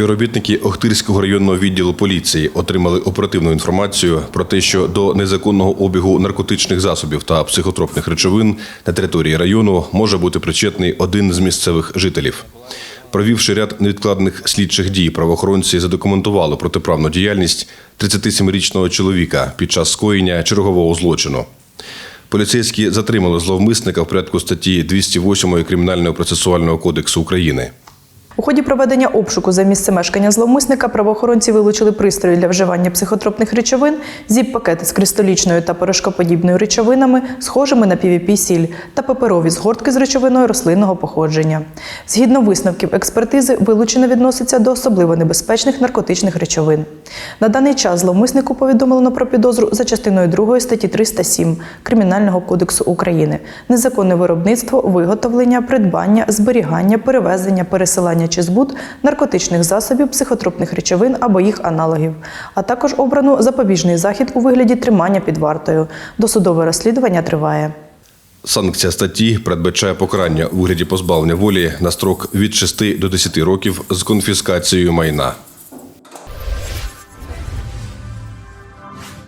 Співробітники Охтирського районного відділу поліції отримали оперативну інформацію про те, що до незаконного обігу наркотичних засобів та психотропних речовин на території району може бути причетний один з місцевих жителів. Провівши ряд невідкладних слідчих дій, правоохоронці задокументували протиправну діяльність 37-річного чоловіка під час скоєння чергового злочину. Поліцейські затримали зловмисника в порядку статті 208 Кримінального процесуального кодексу України. У ході проведення обшуку за місце мешкання зловмисника правоохоронці вилучили пристрої для вживання психотропних речовин, зіп-пакети з кристалічною та порошкоподібною речовинами, схожими на PVP-сіль, та паперові згортки з речовиною рослинного походження. Згідно висновків експертизи, вилучене відноситься до особливо небезпечних наркотичних речовин. На даний час зловмиснику повідомлено про підозру за частиною 2 статті 307 Кримінального кодексу України незаконне виробництво, виготовлення, придбання, зберігання, перевезення, пересилання чи збут наркотичних засобів, психотропних речовин або їх аналогів, а також обрано запобіжний захід у вигляді тримання під вартою. Досудове розслідування триває. Санкція статті передбачає покарання у вигляді позбавлення волі на строк від 6 до 10 років з конфіскацією майна.